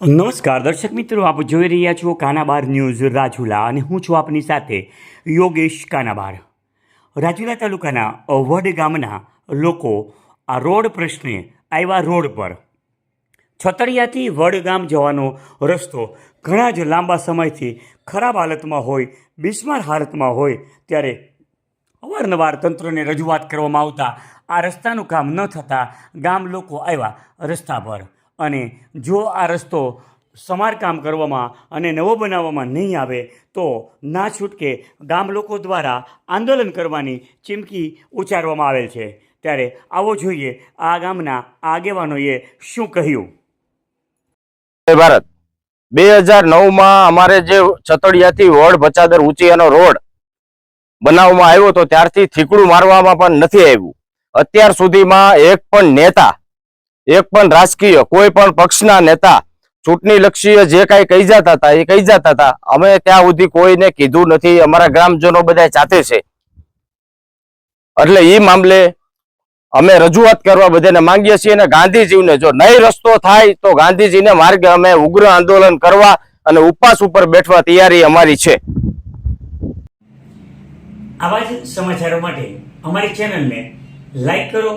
નમસ્કાર, દર્શક મિત્રો, આપ જોઈ રહ્યા છો કાનાબાર ન્યૂઝ રાજુલા અને હું છું આપની સાથે યોગેશ કાનાબાર. રાજુલા તાલુકાના વડ ગામના લોકો આ રોડ પ્રશ્ને આવ્યા રોડ પર. છતડિયાથી વડ ગામ જવાનો રસ્તો ઘણા જ લાંબા સમયથી ખરાબ હાલતમાં હોય, બિસ્માર હાલતમાં હોય, ત્યારે અવારનવાર તંત્રને રજૂઆત કરવામાં આવતા આ રસ્તાનું કામ ન થતાં ગામ લોકો આવ્યા રસ્તા પર. અને જો આ રસ્તો સમારકામ કરવામાં અને નવો બનાવવામાં નહીં આવે, તો ના છૂટકે ગામ લોકો દ્વારા આંદોલન કરવાની ચીમકી ઉચ્ચારવામાં આવેલ છે. ત્યારે આવો જોઈએ આ ગામના આગેવાનોએ શું કહ્યું. ભારત. બે હજાર નવમાં અમારે જે છતડિયાથી વડ ભચાદર ઊંચીયાનો રોડ બનાવવામાં આવ્યો હતો, ત્યારથી થીકડું મારવામાં પણ નથી આવ્યું. અત્યાર સુધીમાં એક પણ નેતા એક પણ રાજકીય, કોઈ પણ પક્ષના નેતા ચૂંટણી લક્ષીય જે કાંઈ કહી જતા હતા, એ કહી જતા હતા. અમે ત્યાં સુધી કોઈને કીધું નથી. અમારા ગ્રામજનો બધા ચાતે છે. એટલે એ મામલે અમે રજૂઆત કરવા બધાને માંગીએ છીએ અને ગાંધીજીને જો નહીં રસ્તો થાય, તો ગાંધીજીને માર્ગે અમે ઉગ્ર આંદોલન કરવા અને ઉપવાસ ઉપર બેઠવા તૈયારી અમારી છે. આવા જ સમાચારો માટે અમારી ચેનલને લાઈક કરો